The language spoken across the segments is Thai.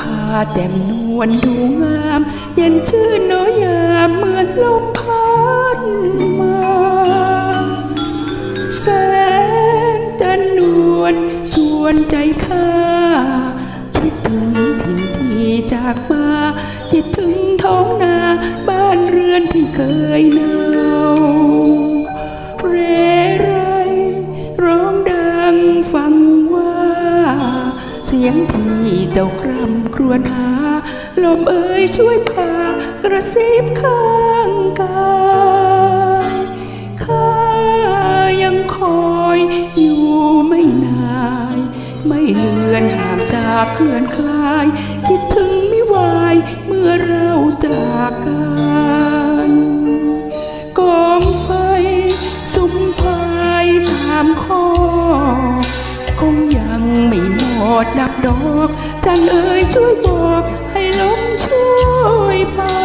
ผาแต้มนวลดูงาม เย็นชื่นน้อยยามเหมือนลมพัดมาแสงจันนวลชวนใจข้าคิดถึงถิ่นที่จากมา คิดถึงท้องนาบ้านเรือนที่เคยนา สียงที่เจ้ากรำครวญหา ลมเอ่ยช่วยพากระซิบข้างกายข้ายังคอยอยู่ไม่นาย ไม่เลือนห่างจากเคลื่อนคลาย คิดถึงไม่ไหวเมื่อเราจากกัน อดดับดอกจันเอ๋ยช่วยบอกให้ลมช่วยเป่า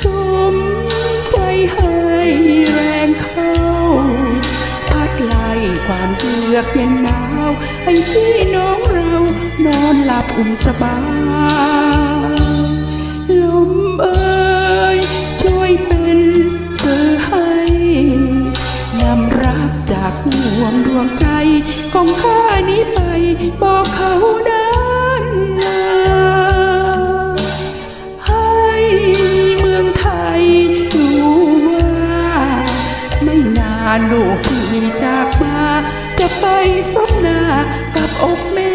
สมไฟให้แรงเข้า พัดไล่ความเยือกเย็นหนาวให้พี่น้องเรานอนหลับอุ่นสบาย ห่วงดวงใจของข้านี้ไป บอกเขาด้านนาให้เมืองไทยรู้ว่า ไม่นานลูกที่จากมา จะไปสมหนากับอกแม่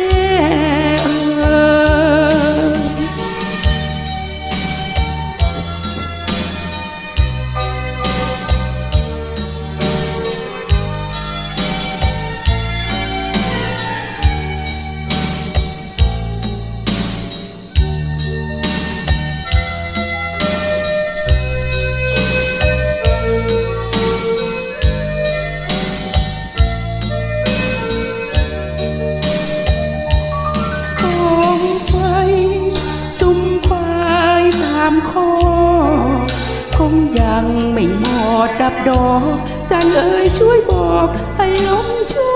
คงยังไม่หมดดับดอกจันเอ่ยช่วยบอกให้ลมช่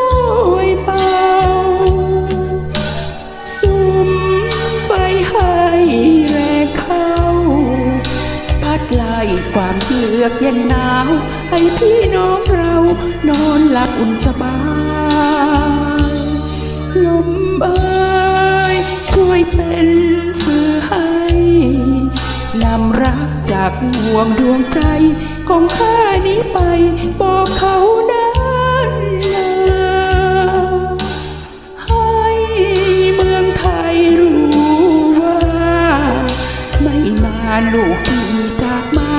วยเป่าสุมไฟให้แรงเข้า พัดไล่ความเยือกเย็นหนาว ให้พี่น้องเรานอนหลับอุ่นสบาย จากห่วงดวงใจของข้านี้ไป บอกเขานะลูกจากมา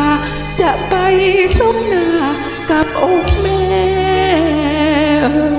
จะไปสมนากับอกแม่